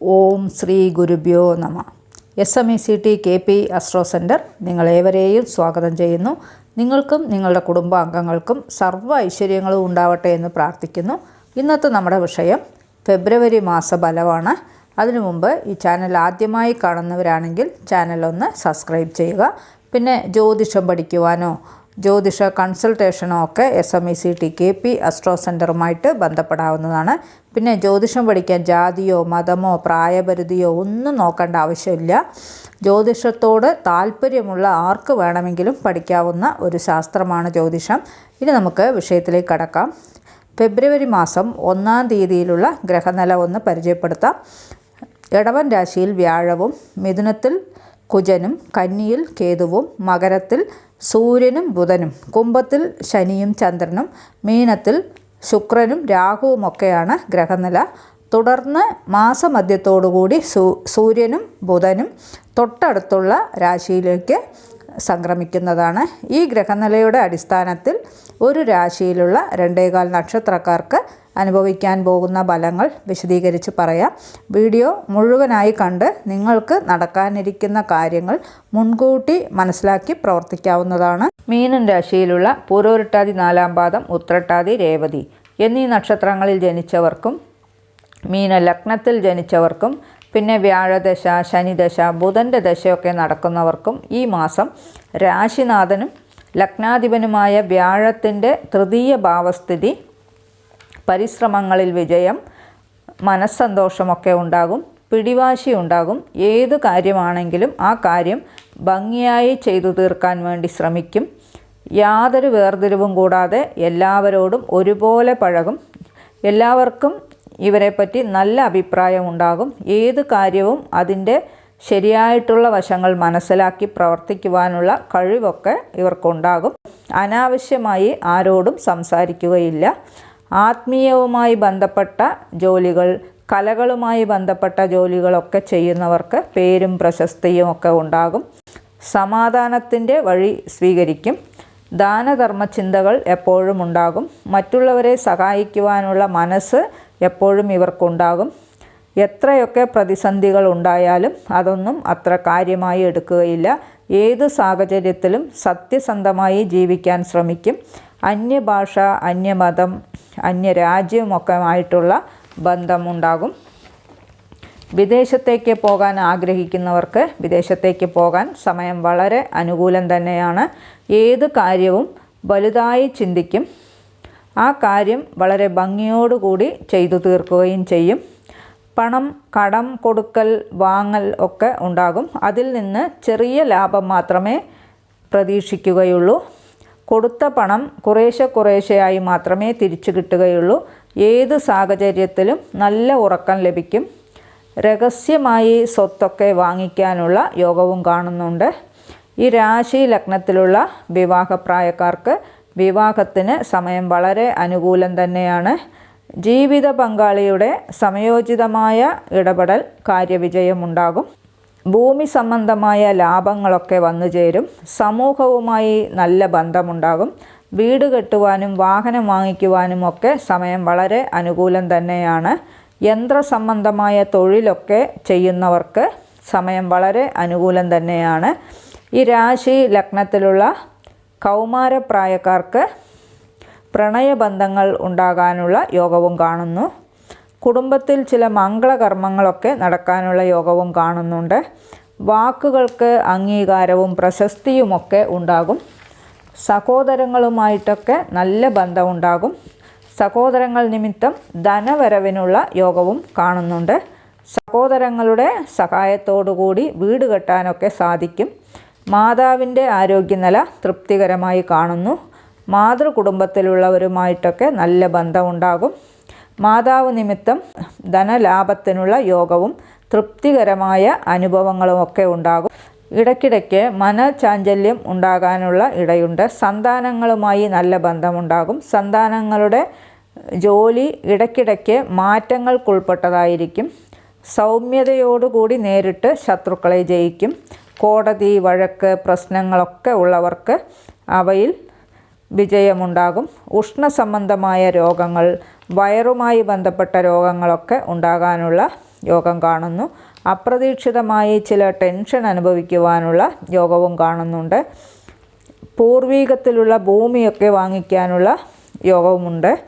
ഓം ശ്രീ ഗുരുഭ്യോ നമ. S M E C T K P astro centre നിങ്ങളേവരെയും സ്വാഗതം ചെയ്യുന്നു. നിങ്ങൾക്കും നിങ്ങളുടെ കുടുംബാംഗങ്ങൾക്കും സർവ ഐശ്വര്യങ്ങളും ഉണ്ടാവട്ടെ എന്ന് പ്രാർത്ഥിക്കുന്നു. ഇന്നത്തെ നമ്മുടെ വിഷയം ഫെബ്രുവരി മാസ ഫലമാണ്. അതിനു മുമ്പ് ഈ ചാനൽ ആദ്യമായി കാണുന്നവരാണെങ്കിൽ ചാനൽ ഒന്ന് സബ്സ്ക്രൈബ് ചെയ്യുക. പിന്നെ ജ്യോതിഷം പഠിക്കുവാനോ ജ്യോതിഷ കൺസൾട്ടേഷനോ ഒക്കെ S M E C T K P astro സെന്ററുമായിട്ട് ബന്ധപ്പെടാവുന്നതാണ്. പിന്നെ ജ്യോതിഷം പഠിക്കാൻ ജാതിയോ മതമോ പ്രായപരിധിയോ ഒന്നും നോക്കേണ്ട ആവശ്യമില്ല. ജ്യോതിഷത്തോട് താല്പര്യമുള്ള ആർക്ക് വേണമെങ്കിലും പഠിക്കാവുന്ന ഒരു ശാസ്ത്രമാണ് ജ്യോതിഷം. ഇനി നമുക്ക് വിഷയത്തിലേക്ക് കടക്കാം. ഫെബ്രുവരി മാസം ഒന്നാം തീയതിയിലുള്ള ഗ്രഹനില ഒന്ന് പരിചയപ്പെടുത്താം. ഇടവൻ രാശിയിൽ വ്യാഴവും മിഥുനത്തിൽ കുജനും കന്നിയിൽ കേതുവും മകരത്തിൽ സൂര്യനും ബുധനും കുംഭത്തിൽ ശനിയും ചന്ദ്രനും മീനത്തിൽ ശുക്രനും രാഹുവുമൊക്കെയാണ് ഗ്രഹനില. തുടർന്ന് മാസമധ്യത്തോടുകൂടി സൂ സൂര്യനും ബുധനും തൊട്ടടുത്തുള്ള രാശിയിലേക്ക് സംക്രമിക്കുന്നതാണ്. ഈ ഗ്രഹനിലയുടെ അടിസ്ഥാനത്തിൽ ഒരു രാശിയിലുള്ള രണ്ടേകാൽ നക്ഷത്രക്കാർക്ക് അനുഭവിക്കാൻ പോകുന്ന ഫലങ്ങൾ വിശദീകരിച്ച് പറയാം. വീഡിയോ മുഴുവനായി കണ്ട് നിങ്ങൾക്ക് നടക്കാനിരിക്കുന്ന കാര്യങ്ങൾ മുൻകൂട്ടി മനസ്സിലാക്കി പ്രവർത്തിക്കാവുന്നതാണ്. മീനൻ രാശിയിലുള്ള പൂരോരുട്ടാതി നാലാം പാദം ഉത്രട്ടാതി രേവതി എന്നീ നക്ഷത്രങ്ങളിൽ ജനിച്ചവർക്കും മീന ലഗ്നത്തിൽ ജനിച്ചവർക്കും പിന്നെ വ്യാഴദശ ശനിദശ ബുധന്റെ ദശയൊക്കെ നടക്കുന്നവർക്കും ഈ മാസം രാശിനാഥനും ലഗ്നാധിപനുമായ വ്യാഴത്തിന്റെ തൃതീയ ഭാവസ്ഥിതി പരിശ്രമങ്ങളിൽ വിജയം മനസ്സന്തോഷമൊക്കെ ഉണ്ടാകും പിടിവാശി ഉണ്ടാകും. ഏത് കാര്യമാണെങ്കിലും ആ കാര്യം ഭംഗിയായി ചെയ്തു തീർക്കാൻ വേണ്ടി ശ്രമിക്കും. യാതൊരു വേർതിരിവും കൂടാതെ എല്ലാവരോടും ഒരുപോലെ പഴകും. എല്ലാവർക്കും ഇവരെപ്പറ്റി നല്ല അഭിപ്രായം ഉണ്ടാകും. ഏത് കാര്യവും അതിന്റെ ശരിയായിട്ടുള്ള വശങ്ങൾ മനസ്സിലാക്കി പ്രവർത്തിക്കുവാനുള്ള കഴിവൊക്കെ ഇവർക്കുണ്ടാകും. അനാവശ്യമായി ആരോടും സംസാരിക്കുകയില്ല. ആത്മീയവുമായി ബന്ധപ്പെട്ട ജോലികൾ കലകളുമായി ബന്ധപ്പെട്ട ജോലികളൊക്കെ ചെയ്യുന്നവർക്ക് പേരും പ്രശസ്തിയും ഒക്കെ ഉണ്ടാകും. സമാധാനത്തിന്റെ വഴി സ്വീകരിക്കും. ദാനധർമ്മ ചിന്തകൾ എപ്പോഴും ഉണ്ടാകും. മറ്റുള്ളവരെ സഹായിക്കുവാനുള്ള മനസ്സ് എപ്പോഴും ഇവർക്കുണ്ടാകും. എത്രയൊക്കെ പ്രതിസന്ധികൾ ഉണ്ടായാലും അതൊന്നും അത്ര കാര്യമായി എടുക്കുകയില്ല. ഏത് സാഹചര്യത്തിലും സത്യസന്ധമായി ജീവിക്കാൻ ശ്രമിക്കും. അന്യഭാഷ അന്യമതം അന്യരാജ്യമൊക്കെ ആയിട്ടുള്ള ബന്ധമുണ്ടാകും. വിദേശത്തേക്ക് പോകാൻ ആഗ്രഹിക്കുന്നവർക്ക് വിദേശത്തേക്ക് പോകാൻ സമയം വളരെ അനുകൂലം തന്നെയാണ്. ഏത് കാര്യവും വലുതായി ചിന്തിക്കും. ആ കാര്യം വളരെ ഭംഗിയോടുകൂടി ചെയ്തു തീർക്കുകയും ചെയ്യും. പണം കടം കൊടുക്കൽ വാങ്ങൽ ഒക്കെ ഉണ്ടാകും. അതിൽ നിന്ന് ചെറിയ ലാഭം മാത്രമേ പ്രതീക്ഷിക്കുകയുള്ളൂ. കൊടുത്ത പണം കുറേശ്ശെ കുറേശ്ശെയായി മാത്രമേ തിരിച്ചു കിട്ടുകയുള്ളൂ. ഏത് സാഹചര്യത്തിലും നല്ല ഉറക്കം ലഭിക്കും. രഹസ്യമായി സ്വത്തൊക്കെ വാങ്ങിക്കാനുള്ള യോഗവും കാണുന്നുണ്ട്. ഈ രാശി ലഗ്നത്തിലുള്ള വിവാഹപ്രായക്കാർക്ക് വിവാഹത്തിന് സമയം വളരെ അനുകൂലം തന്നെയാണ്. ജീവിത പങ്കാളിയുടെ സമയോചിതമായ ഇടപെടൽ കാര്യവിജയമുണ്ടാകും. ഭൂമി സംബന്ധമായ ലാഭങ്ങളൊക്കെ വന്നു ചേരും. സമൂഹവുമായി നല്ല ബന്ധമുണ്ടാകും. വീട് കെട്ടുവാനും വാഹനം വാങ്ങിക്കുവാനും ഒക്കെ സമയം വളരെ അനുകൂലം തന്നെയാണ്. യന്ത്ര സംബന്ധമായ തൊഴിലൊക്കെ ചെയ്യുന്നവർക്ക് സമയം വളരെ അനുകൂലം തന്നെയാണ്. ഈ രാശി ലഗ്നത്തിലുള്ള കൗമാരപ്രായക്കാർക്ക് പ്രണയബന്ധങ്ങൾ ഉണ്ടാകാനുള്ള യോഗവും കാണുന്നു. കുടുംബത്തിൽ ചില മംഗളകർമ്മങ്ങളൊക്കെ നടക്കാനുള്ള യോഗവും കാണുന്നുണ്ട്. വാക്കുകൾക്ക് അംഗീകാരവും പ്രശസ്തിയുമൊക്കെ ഉണ്ടാകും. സഹോദരങ്ങളുമായിട്ടൊക്കെ നല്ല ബന്ധമുണ്ടാകും. സഹോദരങ്ങൾ നിമിത്തം ധനവരവിനുള്ള യോഗവും കാണുന്നുണ്ട്. സഹോദരങ്ങളുടെ സഹായത്തോടുകൂടി വീട് കെട്ടാനൊക്കെ സാധിക്കും. മാതാവിന്റെ ആരോഗ്യനില തൃപ്തികരമായി കാണുന്നു. മാതൃകുടുംബത്തിലുള്ളവരുമായിട്ടൊക്കെ നല്ല ബന്ധമുണ്ടാകും. മാതാവ് നിമിത്തം ധനലാഭത്തിനുള്ള യോഗവും തൃപ്തികരമായ അനുഭവങ്ങളുമൊക്കെ ഉണ്ടാകും. ഇടയ്ക്കിടയ്ക്ക് മനചാഞ്ചല്യം ഉണ്ടാകാനുള്ള ഇടയുണ്ട്. സന്താനങ്ങളുമായി നല്ല ബന്ധമുണ്ടാകും. സന്താനങ്ങളുടെ ജോലി ഇടയ്ക്കിടയ്ക്ക് മാറ്റങ്ങൾക്കുൾപ്പെട്ടതായിരിക്കും. സൗമ്യതയോടുകൂടി നേരിട്ട് ശത്രുക്കളെ ജയിക്കും. കോടതി വഴക്ക് പ്രശ്നങ്ങളൊക്കെ ഉള്ളവർക്ക് അവയിൽ വിജയമുണ്ടാകും. ഉഷ്ണസംബന്ധമായ രോഗങ്ങൾ വയറുമായി ബന്ധപ്പെട്ട രോഗങ്ങളൊക്കെ ഉണ്ടാകാനുള്ള യോഗം കാണുന്നു. അപ്രതീക്ഷിതമായി ചില ടെൻഷൻ അനുഭവിക്കുവാനുള്ള യോഗവും കാണുന്നുണ്ട്. പൂർവീകത്തിലുള്ള ഭൂമിയൊക്കെ വാങ്ങിക്കാനുള്ള യോഗവുമുണ്ട്.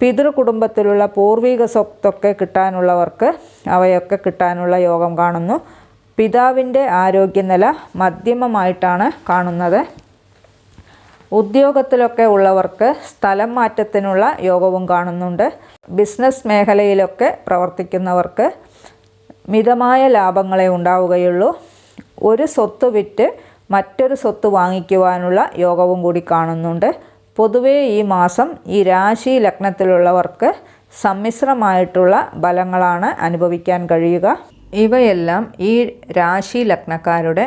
പിതൃകുടുംബത്തിലുള്ള പൂർവീക സ്വത്തൊക്കെ കിട്ടാനുള്ളവർക്ക് അവയൊക്കെ കിട്ടാനുള്ള യോഗം കാണുന്നു. പിതാവിന്റെ ആരോഗ്യനില മധ്യമമായിട്ടാണ് കാണുന്നത്. ഉദ്യോഗത്തിലൊക്കെ ഉള്ളവർക്ക് സ്ഥലം മാറ്റത്തിനുള്ള യോഗവും കാണുന്നുണ്ട്. ബിസിനസ് മേഖലയിലൊക്കെ പ്രവർത്തിക്കുന്നവർക്ക് മിതമായ ലാഭങ്ങളെ ഉണ്ടാവുകയുള്ളൂ. ഒരു സ്വത്ത് വിറ്റ് മറ്റൊരു സ്വത്ത് വാങ്ങിക്കുവാനുള്ള യോഗവും കൂടി കാണുന്നുണ്ട്. പൊതുവേ ഈ മാസം ഈ രാശി ലഗ്നത്തിലുള്ളവർക്ക് സമ്മിശ്രമായിട്ടുള്ള ഫലങ്ങളാണ് അനുഭവിക്കാൻ കഴിയുക. ഇവയെല്ലാം ഈ രാശി ലഗ്നക്കാരുടെ